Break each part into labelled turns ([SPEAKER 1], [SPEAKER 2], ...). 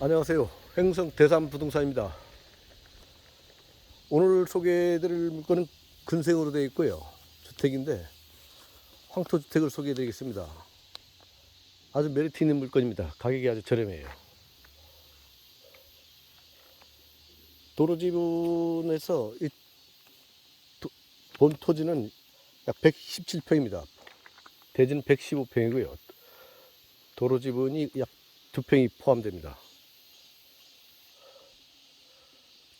[SPEAKER 1] 안녕하세요. 행성 대삼 부동산입니다. 오늘 소개해드릴 물건은 근생으로 되어 있고요. 주택인데 황토주택을 소개해드리겠습니다. 아주 메리트 있는 물건입니다. 가격이 아주 저렴해요. 도로 지분에서 이 도- 본 토지는 약 117평입니다. 대지는 115평이고요. 도로 지분이 약두 평이 포함됩니다.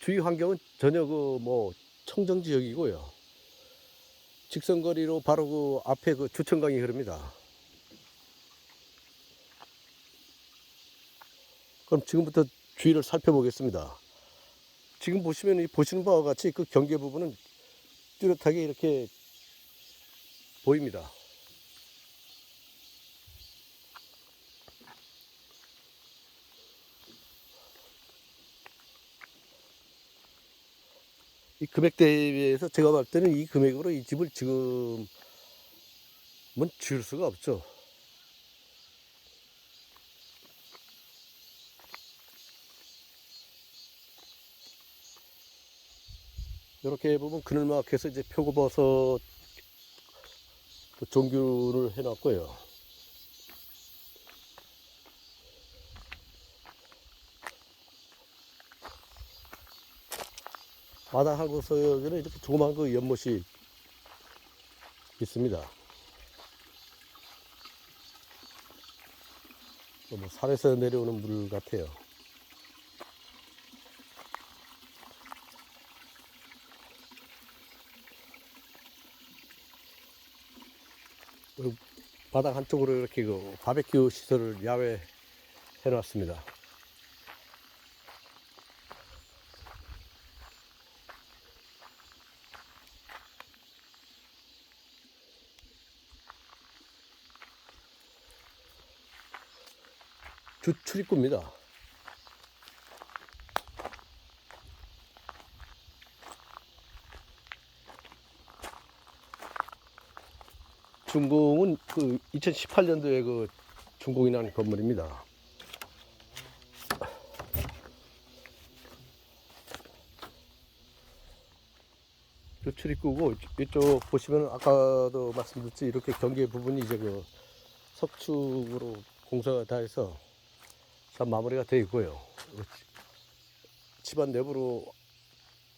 [SPEAKER 1] 주위 환경은 전혀 그 뭐 청정 지역이고요. 직선거리로 바로 그 앞에 그 주천강이 흐릅니다. 그럼 지금부터 주위를 살펴보겠습니다. 지금 보시면 이 보시는 바와 같이 그 경계 부분은 뚜렷하게 이렇게 보입니다. 이 금액 대비해서 제가 봤을 때는 이 금액으로 이 집을 지금은 지을 수가 없죠. 이렇게 보면 그늘막해서 이제 표고버섯 그 종균을 해놨고요. 마당하고서는 이렇게 조그만 그 연못이 있습니다. 뭐 산에서 내려오는 물 같아요. 그 바닥 한쪽으로 이렇게 그 바베큐 시설을 야외 해놨습니다. 주 출입구입니다. 준공은 그 2018년도에 그 준공이 난 건물입니다. 주 출입구고 이쪽 보시면 아까도 말씀드렸지 이렇게 경계 부분이 이제 그 석축으로 공사가 다 해서 다 마무리가 되어 있고요. 집안 내부로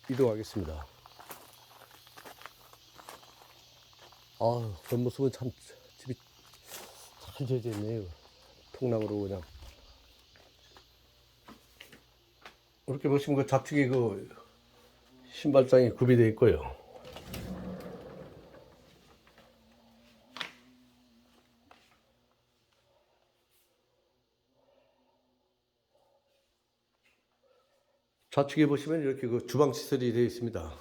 [SPEAKER 1] 이동하겠습니다. 아, 겉모습은 참 집이 잘 지어져 있네요. 통나무로 그냥. 이렇게 보시면 그 좌측에 그 신발장이 구비되어 있고요. 좌측에 보시면 이렇게 그 주방 시설이 되어 있습니다.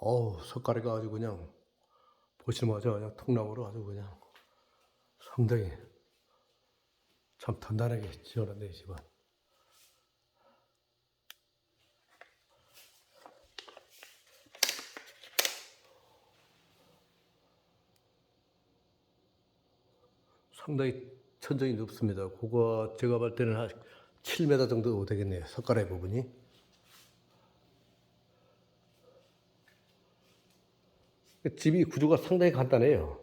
[SPEAKER 1] 어우, 석가래가 아주 그냥 보시자마자 그냥 통나무로 아주 그냥 상당히 참 단단하게 지어놨네, 이 집은. 상당히 천정이 높습니다. 그거 제가 볼 때는 한 7m 정도 되겠네요. 석가래 부분이. 집이 구조가 상당히 간단해요.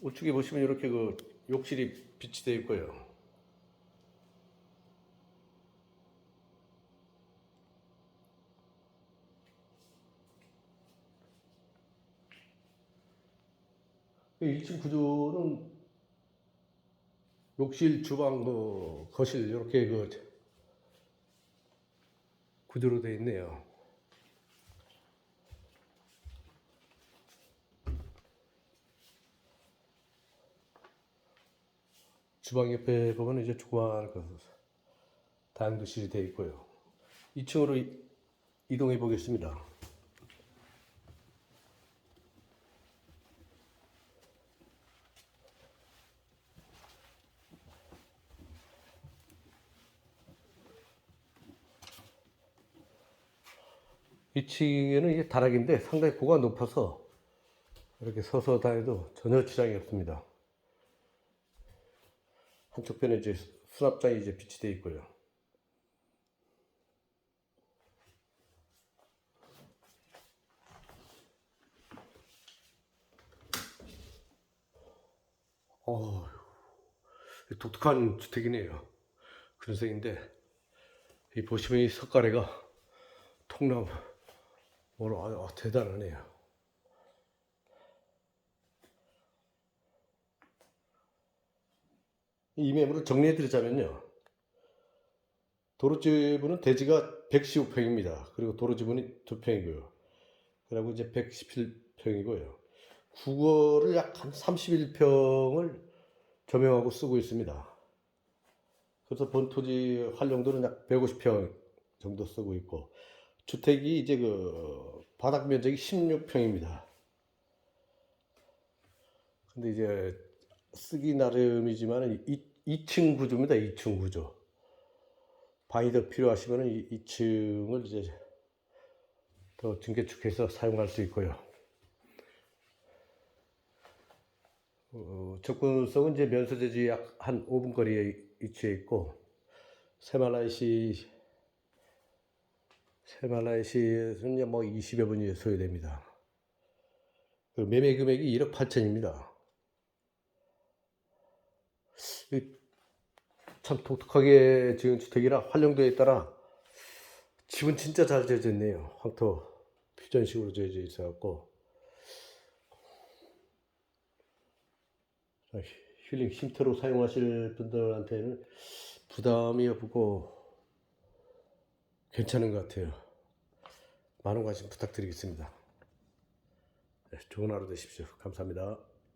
[SPEAKER 1] 우측에 보시면 이렇게 그 욕실이 비치되어 있고요. 그 1층 구조는 욕실, 주방, 그 거실 이렇게 그 구조로 되어 있네요. 주방 옆에 보면 이제 조그마한 그 다용도실이 되어 있고요. 2층으로 이동해 보겠습니다. 2층에는 이게 다락인데 상당히 고가 높아서 이렇게 서서 다녀도 전혀 지장이 없습니다. 한쪽 편에 이제 수납장이 이제 비치되어 있고요. 어휴, 독특한 주택이네요. 근생인데 이 보시면 이 석가래가 통나무 뭐로 아, 아, 대단하네요. 이 매물을 정리해 드리자면요. 도로지분은 대지가 115평입니다. 그리고 도로지분이 2평이고요. 그리고 이제 117평이고요. 국어를 약 한 31평을 점용하고 쓰고 있습니다. 그래서 본토지 활용도는 약 150평 정도 쓰고 있고 주택이 이제 그 바닥 면적이 16평입니다. 근데 이제 쓰기 나름이지만 2층 구조입니다. 2층 구조. 방이 더 필요하시면 2층을 이제 더 증개축해서 사용할 수 있고요. 어, 접근성은 이제 면세대지 약 한 5분 거리에 위치해 있고 세말라이시 세말라이시에서는 이제 뭐 20여 분이 소요됩니다. 그 매매 금액이 1억 8천입니다. 참 독특하게 지은 주택이라 활용도에 따라 집은 진짜 잘 지어졌네요. 황토 퓨전식으로 지어져 있어갖고 힐링 쉼터로 사용하실 분들한테는 부담이 없고 괜찮은 것 같아요. 많은 관심 부탁드리겠습니다. 네, 좋은 하루 되십시오. 감사합니다.